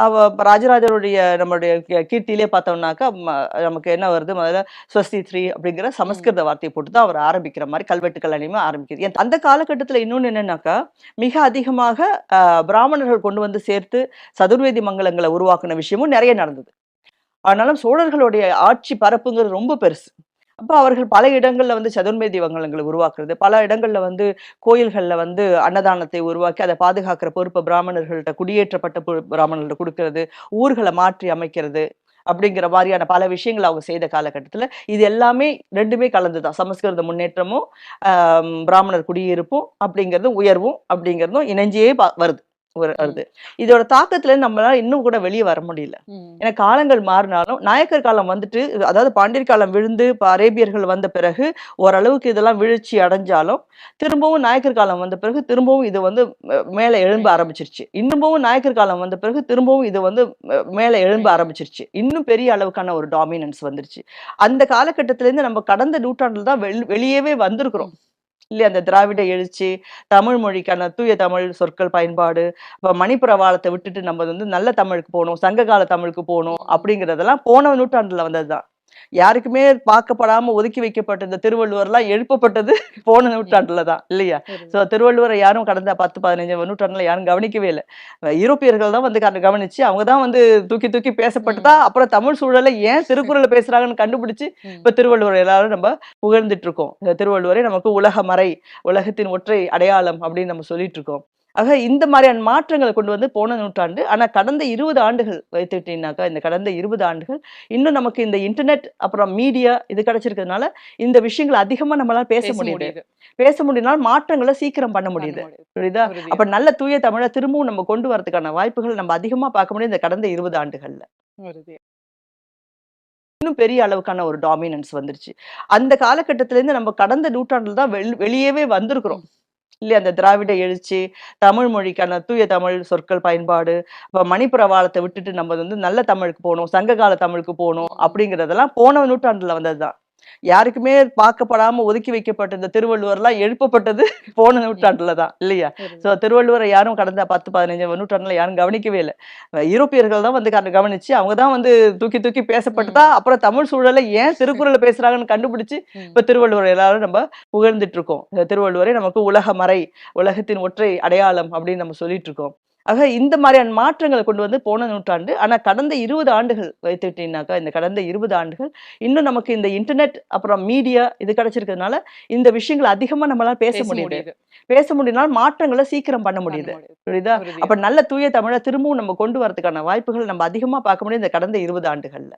அவ ராஜராஜருடைய நம்மளுடைய கீ- கீர்த்தியிலே பார்த்தோம்னாக்கா நமக்கு என்ன வருது? முதல்ல ஸ்வஸ்தி த்ரீ அப்படிங்கிற சமஸ்கிருத வார்த்தையை போட்டு தான் அவர் ஆரம்பிக்கிற மாதிரி கல்வெட்டுக்கள் அனைமே ஆரம்பிக்கிறது அந்த காலகட்டத்தில் இன்னொன்று என்னன்னாக்கா மிக அதிகமாக ஆஹ், பிராமணர்கள் கொண்டு வந்து சேர்த்து சதுர்வேதி மங்கலங்களை உருவாக்குன விஷயமும் நிறைய நடந்தது. ஆனாலும் சோழர்களுடைய ஆட்சி பரப்புங்கிறது ரொம்ப பெருசு. அப்போ அவர்கள் பல இடங்களில் வந்து சதுர்மேதி வங்கலங்களை உருவாக்குறது. பல இடங்களில் வந்து கோயில்கள்ல வந்து அன்னதானத்தை உருவாக்கி அதை பாதுகாக்கிற பொறுப்பை பிராமணர்கள்ட்ட குடியேற்றப்பட்ட பிராமணர்கள்ட்ட கொடுக்கறது. ஊர்களை மாற்றி அமைக்கிறது அப்படிங்கிற மாதிரியான பல விஷயங்கள் அவங்க செய்த காலகட்டத்துல இது எல்லாமே ரெண்டுமே கலந்து தான் சமஸ்கிருத முன்னேற்றமும் பிராமணர் குடியிருப்பும் அப்படிங்கிறதும் உயர்வும் அப்படிங்கிறதும் இணைஞ்சே பா- வருது. வருது இதோட தாக்கத்துல இருந்து நம்மளால இன்னும் கூட வெளியே வர முடியல. ஏன்னா காலங்கள் மாறினாலும் நாயக்கர் காலம் வந்துட்டு அதாவது பாண்டியர் காலம் விழுந்து இப்ப அரேபியர்கள் வந்த பிறகு ஓரளவுக்கு இதெல்லாம் வீழ்ச்சி அடைஞ்சாலும் திரும்பவும் நாயக்கர் காலம் வந்த பிறகு திரும்பவும் இது வந்து மேல எழும்ப ஆரம்பிச்சிருச்சு. இன்னமும் நாயக்கர் காலம் வந்த பிறகு திரும்பவும் இது வந்து மேல எழும்ப ஆரம்பிச்சிருச்சு. இன்னும் பெரிய அளவுக்கான ஒரு டாமினன்ஸ் வந்துருச்சு. அந்த காலகட்டத்துல இருந்து நம்ம கடந்த நூற்றாண்டுல தான் வெளி- வெளியவே வந்திருக்கிறோம். இல்லையா அந்த திராவிட எழுச்சி தமிழ் மொழிக்கான தூய தமிழ் சொற்கள் பயன்பாடு இப்போ மணிப்பிரவாளத்தை விட்டுட்டு நம்ம வந்து நல்ல தமிழுக்கு போகணும் சங்ககால தமிழுக்கு போகணும் அப்படிங்கிறதெல்லாம் போன நூற்றாண்டுல வந்ததுதான். யாருக்குமே பார்க்கப்படாம ஒதுக்கி வைக்கப்பட்ட இந்த திருவள்ளுவர்லாம் எழுப்பப்பட்டது போன நூற்றாண்டுல தான் இல்லையா. ஸோ திருவள்ளுவரை யாரும் கடந்த பத்து பதினஞ்சு நூற்றாண்டுல யாரும் கவனிக்கவே இல்லை. யூரோப்பியர்கள் தான் வந்து கவனிச்சு அவங்க தான் வந்து தூக்கி தூக்கி பேசப்பட்டதா அப்புறம் தமிழ் சூழலை ஏன் திருக்குறளை பேசுறாங்கன்னு கண்டுபிடிச்சு. இப்ப திருவள்ளுவர் எல்லாரும் நம்ம புகழ்ந்துட்டு இருக்கோம். இந்த திருவள்ளுவரை நமக்கு உலக மறை உலகத்தின் ஒற்றை அடையாளம் அப்படின்னு நம்ம சொல்லிட்டு இருக்கோம். ஆக இந்த மாதிரியான மாற்றங்களை கொண்டு வந்து போன நூற்றாண்டு ஆனா கடந்த இருபது ஆண்டுகள் வைத்துட்டீங்கன்னாக்கா இந்த கடந்த இருபது ஆண்டுகள் இன்னும் நமக்கு இந்த இன்டர்நெட் அப்புறம் மீடியா இது கிடைச்சிருக்கிறதுனால இந்த விஷயங்களை அதிகமா நம்மளால பேச முடியுது. பேச முடியுதுனால மாற்றங்களை சீக்கிரம் பண்ண முடியுது. புரியுதா. அப்ப நல்ல தூய தமிழை திரும்பவும் நம்ம கொண்டு வரதுக்கான வாய்ப்புகள் நம்ம அதிகமா பார்க்க முடியும் இந்த கடந்த இருபது ஆண்டுகள்ல. இன்னும் பெரிய அளவுக்கான ஒரு டாமினன்ஸ் வந்துருச்சு அந்த காலகட்டத்துல இருந்து நம்ம கடந்த நூற்றாண்டுல தான் வெளி- வெளியவே வந்திருக்கிறோம் இல்லையா அந்த திராவிட எழுச்சி தமிழ் மொழிக்கான தூய தமிழ் சொற்கள் பயன்பாடு இப்போ மணிப்பிரவாளத்தை விட்டுட்டு நம்ம வந்து நல்ல தமிழுக்கு போகணும் சங்ககால தமிழுக்கு போகணும் அப்படிங்கிறதெல்லாம் போன நூற்றாண்டுல வந்ததுதான். யாருக்குமே பார்க்கப்படாம ஒதுக்கி வைக்கப்பட்ட இந்த திருவள்ளுவர்லாம் எழுப்பப்பட்டது போன நூற்றாண்டுல தான் இல்லையா. ஸோ திருவள்ளுவரை யாரும் கடந்த பத்து பதினஞ்சு நூற்றாண்டுல யாரும் கவனிக்கவே இல்லை. யூரோப்பியர்கள் தான் வந்து கண்டு- கவனிச்சு அவங்க தான் வந்து தூக்கி தூக்கி பேசப்பட்டதா அப்புறம் தமிழ் சூழலை ஏன் திருக்குறளை பேசுறாங்கன்னு கண்டுபிடிச்சு. இப்ப திருவள்ளுவர் எல்லாரும் நம்ம புகழ்ந்துட்டு இருக்கோம். இந்த திருவள்ளுவரை நமக்கு உலக மறை உலகத்தின் ஒற்றை அடையாளம் அப்படின்னு நம்ம சொல்லிட்டு இருக்கோம். ஆக இந்த மாதிரியான மாற்றங்களை கொண்டு வந்து போன நூற்றாண்டு ஆனா கடந்த இருபது ஆண்டுகள் வைத்துட்டீங்கன்னாக்கா இந்த கடந்த இருபது ஆண்டுகள் இன்னும் நமக்கு இந்த இன்டர்நெட் அப்புறம் மீடியா இது கிடைச்சிருக்கிறதுனால இந்த விஷயங்களை அதிகமா நம்மளால பேச முடியுது. பேச முடியுதுனால மாற்றங்களை சீக்கிரம் பண்ண முடியுது. புரியுதா. அப்ப நல்ல தூய தமிழை திரும்பவும் நம்ம கொண்டு வரதுக்கான வாய்ப்புகள் நம்ம அதிகமா பார்க்க முடியும் இந்த கடந்த இருபது ஆண்டுகள்ல.